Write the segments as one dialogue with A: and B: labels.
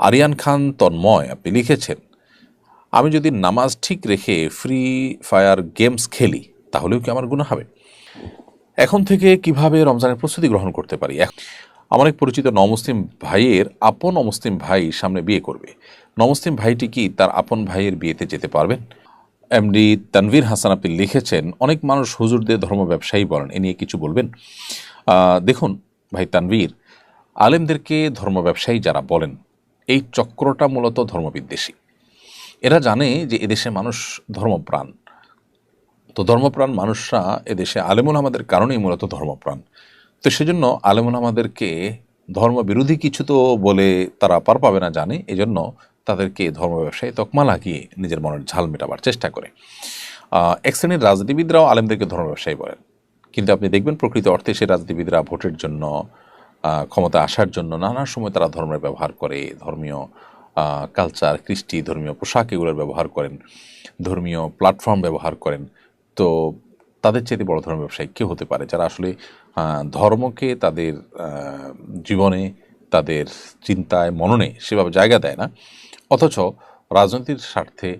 A: আরিয়ান খান তন্ময়, আপনি লিখেছেন, আমি যদি নামাজ ঠিক রেখে ফ্রি ফায়ার গেমস খেলি, তাহলেও কি আমার গুণা হবে? এখন থেকে কীভাবে রমজানের প্রস্তুতি গ্রহণ করতে পারি? আমার এক পরিচিত নমুসলিম ভাইয়ের আপন অমুসলিম ভাই সামনে বিয়ে করবে। নমুসলিম ভাইটি কি তার আপন ভাইয়ের বিয়েতে যেতে পারবেন? এমডি তানভীর হাসান, আপনি লিখেছেন, অনেক মানুষ হুজুরদের ধর্ম ব্যবসায়ী বলেন, এ নিয়ে কিছু বলবেন? দেখুন ভাই তানভীর, আলেমদেরকে ধর্ম ব্যবসায়ী যারা বলেন এই চক্রটা মূলত ধর্মবিদ্বেষী। এরা জানে যে এদেশে মানুষ ধর্মপ্রাণ। তো ধর্মপ্রাণ মানুষরা এদেশে আলেমুল আমাদের কারণেই মূলত ধর্মপ্রাণ। তো সেজন্য আলেমুল আমাদেরকে ধর্মবিরোধী কিছু তো বলে তারা পার পাবে না জানে, এজন্য তাদেরকে ধর্ম ব্যবসায়ী তকমা লাগিয়ে নিজের মনের ঝাল মেটাবার চেষ্টা করে। এক শ্রেণির রাজনীতিবিদরাও আলেমদেরকে ধর্ম ব্যবসায়ী বলেন। কিন্তু আপনি দেখবেন প্রকৃত অর্থে সে রাজনীতিবিদরা ভোটের জন্য ক্ষমতা আসার জন্য নানা সময় তারা ধর্মের ব্যবহার করে, ধর্মীয় কালচার কৃষ্টি, ধর্মীয় পোশাক এগুলোর ব্যবহার করেন, ধর্মীয় প্ল্যাটফর্ম ব্যবহার করেন। তো তাদের চেয়ে বড় ধর্মের ব্যবসায়ী কেউ হতে পারে? যারা আসলে ধর্মকে তাদের জীবনে, তাদের চিন্তায়, মননে সেভাবে জায়গা দেয় না। অথচ রাজনীতির স্বার্থে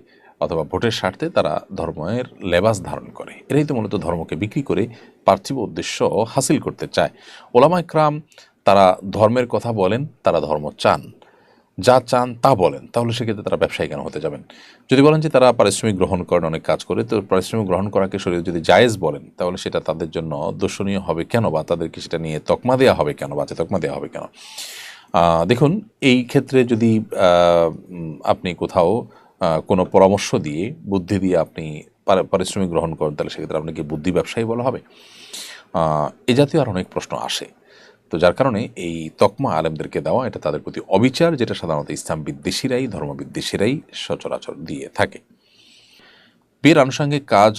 A: অথবা ভোটের স্বার্থে তারা ধর্মের লেবাস ধারণ করে। এরাই তো মূলত ধর্মকে বিক্রি করে পার্থিব উদ্দেশ্য হাসিল করতে চায়। ওলামা ইকরাম তারা ধর্মের কথা বলেন, তারা ধর্ম চান। যা চান তা বলেন, তাহলে সেক্ষেত্রে তারা ব্যবসায়ী কেন হতে যাবেন? যদি বলেন যে তারা পারিশ্রমিক গ্রহণ করেন, অনেক কাজ করে, তো পারিশ্রমিক গ্রহণ করাকে শরীর যদি জায়েজ বলেন, তাহলে সেটা তাদের জন্য দর্শনীয় হবে কেন বা তাদেরকে সেটা নিয়ে তকমা দেওয়া হবে কেন বা তকমা দেওয়া হবে কেন? দেখুন, এই ক্ষেত্রে যদি আপনি কোথাও কোনো পরামর্শ দিয়ে, বুদ্ধি দিয়ে আপনি পারিশ্রমিক গ্রহণ করেন, তাহলে সেক্ষেত্রে আপনাকে বুদ্ধি ব্যবসায়ী বলা হবে। এ জাতীয় আর অনেক প্রশ্ন আসে। তো যার কারণে এই তকমা আলেমদেরকে দেওয়া, এটা তাদের প্রতি অবিচার, যেটা সাধারণত ইসলাম বিদ্বেষীরাই, ধর্মবিদ্বেষীরাই সচরাচর দিয়ে থাকে। বিয়ের আনুষঙ্গিক কাজ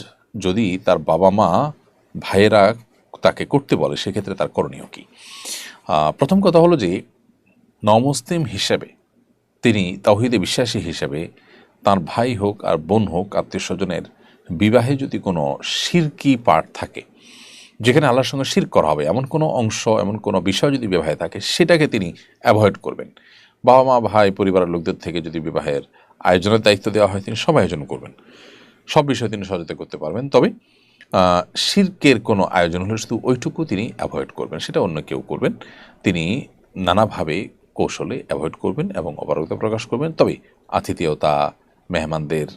A: যদি তার বাবা মা, ভাইয়েরা তাকে করতে বলে, সেক্ষেত্রে তার করণীয় কী? প্রথম কথা হলো যে, নমুসলিম হিসেবে, তিনি তাওহিদে বিশ্বাসী হিসেবে, তার ভাই হোক আর বোন হোক আত্মীয় স্বজনের বিবাহে যদি কোনো শিরকি পাঠ থাকে যেখানে আল্লাহর সঙ্গে শির করা হবে, এমন কোনো অংশ, এমন কোনো বিষয় যদি বিবাহে থাকে, সেটাকে তিনি অ্যাভয়েড করবেন। বাবা মা, ভাই, পরিবারের লোকদের থেকে যদি বিবাহের আয়োজনের দায়িত্ব দেওয়া হয়, তিনি সব আয়োজন করবেন। সব বিষয়ে তিনি সহায়তা করতে পারবেন। তবে শির্কের কোনো আয়োজন হলে শুধু ওইটুকু তিনি অ্যাভয়েড করবেন, সেটা অন্য কেউ করবেন। তিনি নানাভাবে কৌশলে অ্যাভয়েড করবেন এবং অপারগতা প্রকাশ করবেন। তবে, আতিথেয়তা মেহমানদের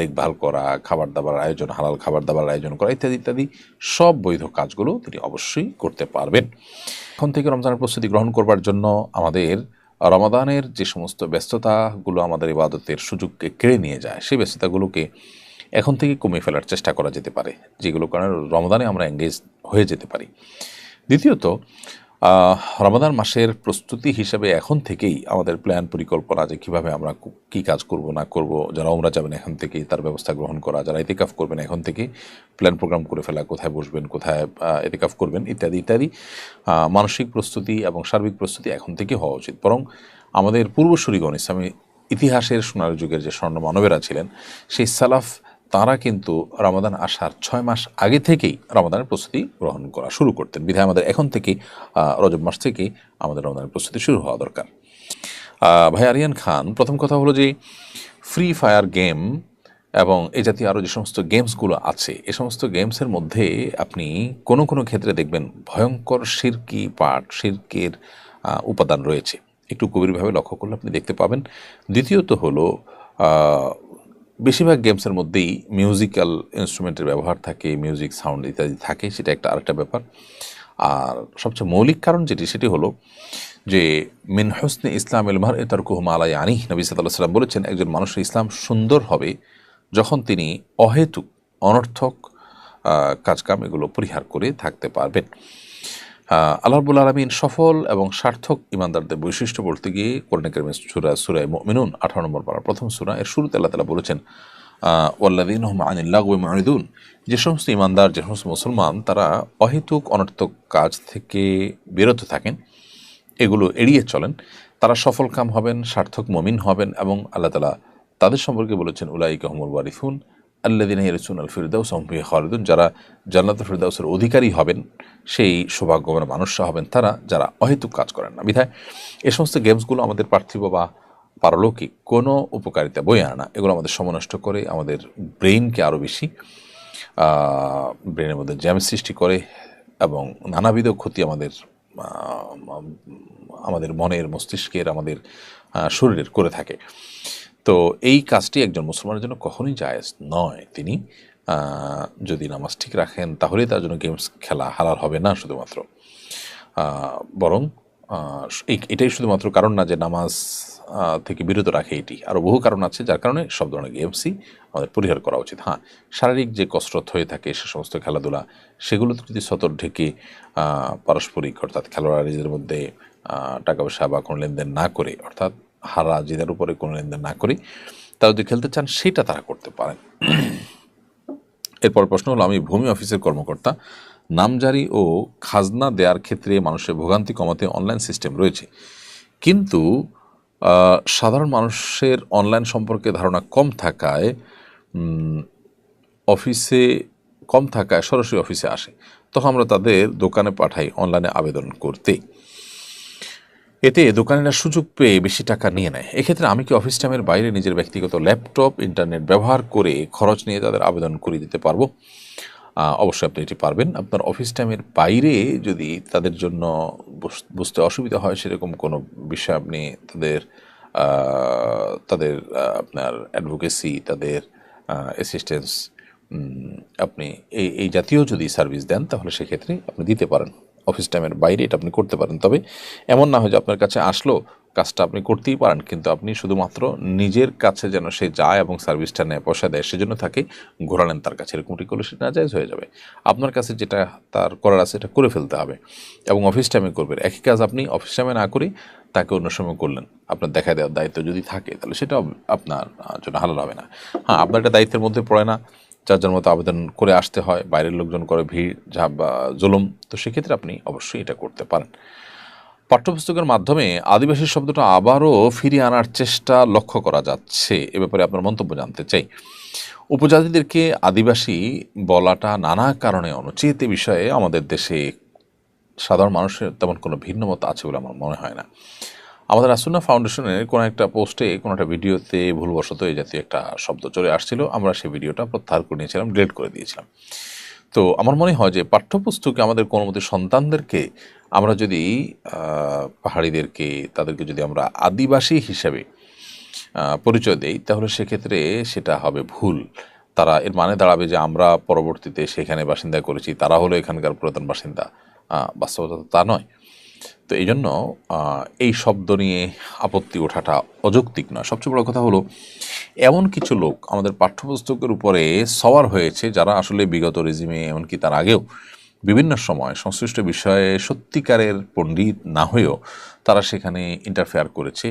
A: দেখভাল করা খাবার দাবার আয়োজন, হালাল খাবার দাবার আয়োজন করা ইত্যাদি ইত্যাদি সব বৈধ কাজগুলো তিনি অবশ্যই করতে পারবেন। এখন থেকে রমজানের প্রস্তুতি গ্রহণ করবার জন্য আমাদের রমাদানের যে সমস্ত ব্যস্ততাগুলো আমাদের ইবাদতের সুযোগকে কেড়ে নিয়ে যায়, সেই ব্যস্ততাগুলোকে এখন থেকে কমিয়ে ফেলার চেষ্টা করা যেতে পারে, যেগুলো কারণে রমাদানে আমরা এঙ্গেজ হয়ে যেতে পারি। দ্বিতীয়ত রমাদান মাসের প্রস্তুতি হিসেবে এখন থেকেই আমাদের প্ল্যান পরিকল্পনা যে কীভাবে আমরা কু- কাজ করব, না করব, যারা ওমরা যাবেন এখন থেকেই তার ব্যবস্থা গ্রহণ করা, যারা এতেকাফ করবেন এখন থেকে প্ল্যান প্রোগ্রাম করে ফেলা, কোথায় বসবেন, কোথায় এতেকাফ করবেন, ইত্যাদি ইত্যাদি মানসিক প্রস্তুতি এবং সার্বিক প্রস্তুতি এখন থেকে হওয়া উচিত। বরং আমাদের পূর্বসূরিগণ, ইসলামী ইতিহাসের সোনার যুগের যে স্বর্ণ মানবেরা ছিলেন, সেই সালাফ তারা কিন্তু রমাদান আসার ছয় মাস আগে থেকেই রমাদানের প্রস্তুতি গ্রহণ করা শুরু করতেন। বিধায় আমাদের এখন থেকে রজব মাস থেকে আমাদের রমাদানের প্রস্তুতি শুরু হওয়া দরকার। ভাই আরিয়ান খান, প্রথম কথা হলো যে ফ্রি ফায়ার গেম এবং এ জাতীয় আরও যে সমস্ত গেমসগুলো আছে, এ সমস্ত গেমসের মধ্যে আপনি কোনো কোনো ক্ষেত্রে দেখবেন ভয়ঙ্কর শিরকি পাঠ শিরকের উপাদান রয়েছে। একটু গভীরভাবে লক্ষ্য করলে আপনি দেখতে পাবেন। দ্বিতীয়ত হলো বেশিরভাগ গেমসের মধ্যেই মিউজিক্যাল ইনস্ট্রুমেন্টের ব্যবহার থাকে মিউজিক সাউন্ড ইত্যাদি থাকে, সেটা একটা আরেকটা ব্যাপার। আর সবচেয়ে মৌলিক কারণ যেটি, সেটি হলো যে মিন হোসনে ইসলাম এলমার এ তার কুহমা আলাই আনি নবী সাল্লাহ সাল্লাম বলেছেন, একজন মানুষের ইসলাম সুন্দর হবে যখন তিনি অহেতুক, অনর্থক কাজকাম এগুলো পরিহার করে থাকতে পারবেন। আহ, আল্লাহ রবুল আলমিন সফল এবং সার্থক ইমানদারদের বৈশিষ্ট্য বলতে গিয়ে কোরআন সুরা সুরায় মিনুন আঠারো নম্বর পাড়া প্রথম সুরা এর শুরুতে আল্লাহ তালা বলেছেন ওয়াল্লাদিন আনিল্লাহ মাহিদুন যে সমস্ত ইমানদার যে সমস্ত মুসলমান তারা অহেতুক অনর্থক কাজ থেকে বিরত থাকেন এগুলো এড়িয়ে চলেন। তারা সফল কাম হবেন সার্থক মমিন হবেন এবং আল্লাহ তালা তাদের সম্পর্কে বলেছেন উলাই কহমুল ওয়ারিফুন আল্লাদিন ফিরদাউস সম্পি খালিদুন, যারা জান্নাত ফিরদাউসের অধিকারী হবেন, সেই সৌভাগ্যবান মানুষরা হবেন তারা, যারা অহেতুক কাজ করেন না। বিধায় এ সমস্ত গেমসগুলো আমাদের পার্থিব বা পারলৌকিক কোনো উপকারিতা বয়ে আনা এগুলো আমাদের সময় নষ্ট করে, আমাদের ব্রেইনকে আরও বেশি ব্রেনের মধ্যে জ্যাম সৃষ্টি করে এবং নানাবিধ ক্ষতি আমাদের আমাদের মনের মস্তিষ্কের, আমাদের শরীরের করে থাকে। তো এই কাজটি একজন মুসলমানের জন্য কখনোই জায়েজ নয়। তিনি যদি নামাজ ঠিক রাখেন, তাহলেই তার জন্য গেমস খেলা হালাল হবে না শুধুমাত্র। বরং এটাই শুধুমাত্র কারণ না যে নামাজ থেকে বিরত রাখে এটি। আরও বহু কারণ আছে যার কারণে সব ধরনের গেমসই আমাদের পরিহার করা উচিত। হ্যাঁ শারীরিক যে কসরত হয়ে থাকে সে সমস্ত খেলাধুলা সেগুলোতে যদি সতর ঢেকে পারস্পরিক অর্থাৎ খেলোয়াড়দের মধ্যে টাকা পয়সা বা কোনো লেনদেন না করে, অর্থাৎ হারা জিদের উপরে কোনো লেনদেন না করে তারা যদি খেলতে চান, সেটা তারা করতে পারেন। এরপর প্রশ্ন হলো, আমি ভূমি অফিসের কর্মকর্তা নামজারি ও খাজনা দেওয়ার ক্ষেত্রে মানুষের ভোগান্তি কমাতে অনলাইন সিস্টেম রয়েছে। কিন্তু সাধারণ মানুষের অনলাইন সম্পর্কে ধারণা কম থাকায় অফিসে কম থাকায় সরাসরি অফিসে আসে। তখন আমরা তাদের দোকানে পাঠাই, অনলাইনে আবেদন করতে এতে দোকানিরা সুযোগ পেয়ে বেশি টাকা নিয়ে নেয়। এক্ষেত্রে আমি কি অফিস টাইমের বাইরে নিজের ব্যক্তিগত ল্যাপটপ, ইন্টারনেট ব্যবহার করে খরচ নিয়ে তাদের আবেদন করে দিতে পারব? অবশ্যই আপনি এটি পারবেন। আপনার অফিস টাইমের বাইরে যদি তাদের জন্য বুঝ- বুঝতে অসুবিধা হয় সেরকম কোনো বিষয় আপনি তাদের তাদের আপনার অ্যাডভোকেসি, তাদের অ্যাসিস্ট্যান্স আপনি এই এই জাতীয় যদি সার্ভিস দেন তাহলে সেক্ষেত্রে আপনি দিতে পারেন। অফিস টাইমের বাইরে এটা আপনি করতে পারেন। তবে এমন না হয় যে আপনার কাছে আসলো, কাজটা আপনি করতেই পারেন, কিন্তু আপনি শুধুমাত্র নিজের কাছে যেন সে যায় এবং সার্ভিসটা নেয়, পয়সা দেয়, সেজন্য তাকে ঘোরালেন তার কাছে। এরকমটি করলে সেটা নাজায়জ হয়ে যাবে। আপনার কাছে যেটা তার করার আছে, এটা করে ফেলতে হবে এবং অফিস টাইমে করবেন। একই কাজ আপনি অফিস টাইমে না করে তাকে অন্য সময় করলেন। আপনার দেখা দেওয়ার দায়িত্ব যদি থাকে, তাহলে সেটা আপনার জন্য হালাল হবে না। হ্যাঁ আপনার একটা দায়িত্বের মধ্যে পড়ে না। যার মতো আবেদন করে আসতে হয়, বাইরের লোকজন করে ভিড় যা জুলুম। তো সেক্ষেত্রে আপনি অবশ্যই এটা করতে পারেন। পাঠ্যপুস্তকের মাধ্যমে আদিবাসী শব্দটা আবারও ফিরিয়ে আনার চেষ্টা লক্ষ্য করা যাচ্ছে। এ ব্যাপারে আপনার মন্তব্য জানতে চাই। উপজাতিদেরকে আদিবাসী বলাটা নানা কারণে অনুচিত। এ বিষয়ে আমাদের দেশে সাধারণ মানুষের তেমন কোনো ভিন্ন মত আছে বলে আমার মনে হয় না। আমাদের আসুনা ফাউন্ডেশনের কোনো একটা পোস্টে, কোনো একটা ভিডিওতে ভুলবশত এই জাতীয় একটা শব্দ চলে আসছিল। আমরা সেই ভিডিওটা প্রত্যাহার করে নিয়েছিলাম, ডিলিট করে দিয়েছিলাম। তো আমার মনে হয় যে পাঠ্যপুস্তকে আমাদের কোনো মতে সন্তানদেরকে আমরা যদি পাহাড়িদেরকে, তাদেরকে যদি আমরা আদিবাসী হিসাবে পরিচয় দেই, তাহলে সেক্ষেত্রে সেটা হবে ভুল। তারা এর মানে দাঁড়াবে যে আমরা পরবর্তীতে সেখানে বাসিন্দা করেছি, তারা হলো এখানকার পুরাতন বাসিন্দা। বাস্তবতা তা নয়। তো এই জন্য এই শব্দ নিয়ে আপত্তি ওঠাটা অযৌক্তিক নয়। সবচেয়ে বড় কথা হলো, এমন কিছু লোক আমাদের পাঠ্যপুস্তকের উপরে সওয়ার হয়েছে যারা আসলে বিগত রেজিমে, এমনকি তার আগেও বিভিন্ন সময় সংশ্লিষ্ট বিষয়ে সত্যিকারের পণ্ডিত না হয়েও তারা সেখানে ইন্টারফেয়ার করেছে।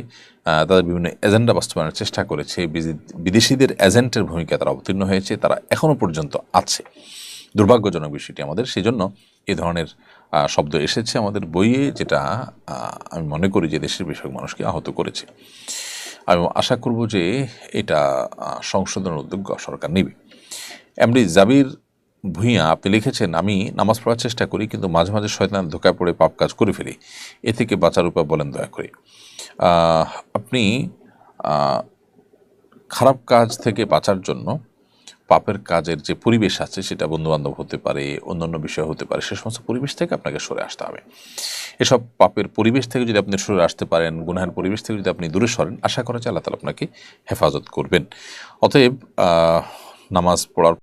A: তাদের বিভিন্ন এজেন্ডা বাস্তবায়নের চেষ্টা করেছে। বিদেশিদের এজেন্টের ভূমিকা তারা অবতীর্ণ হয়েছে, তারা এখনও পর্যন্ত আছে। দুর্ভাগ্যজনক বিষয়টি আমাদের। সেই জন্য এ ধরনের শব্দ এসেছে আমাদের বইয়ে যেটা আমি মনে করি যে দেশের বেশিরভাগ মানুষকে আহত করেছে। আমি আশা করব যে এটা সংশোধনের উদ্যোগ সরকার নেবে। এমডি জাবির ভূঁইয়া, আপনি লিখেছেন, আমি নামাজ পড়ার চেষ্টা করি, কিন্তু মাঝে মাঝে শয়তান ধোকায় পড়ে পাপ কাজ করে ফেলি। এ থেকে বাঁচার উপায় বলেন দয়া করে। আপনি খারাপ কাজ থেকে বাঁচার জন্য পাপের কাজের যে পরিবেশ আছে, সেটা বন্ধুবান্ধব হতে পারে, অন্যান্য বিষয় হতে পারে, সে সমস্ত পরিবেশ থেকে আপনাকে সরে আসতে হবে। এসব পাপের পরিবেশ থেকে যদি আপনি সরে আসতে পারেন, গুনহার পরিবেশ থেকে যদি আপনি দূরে সরেন, আশা করা যায় আল্লাহ তালা আপনাকে হেফাজত করবেন। অতএব নামাজ পড়ার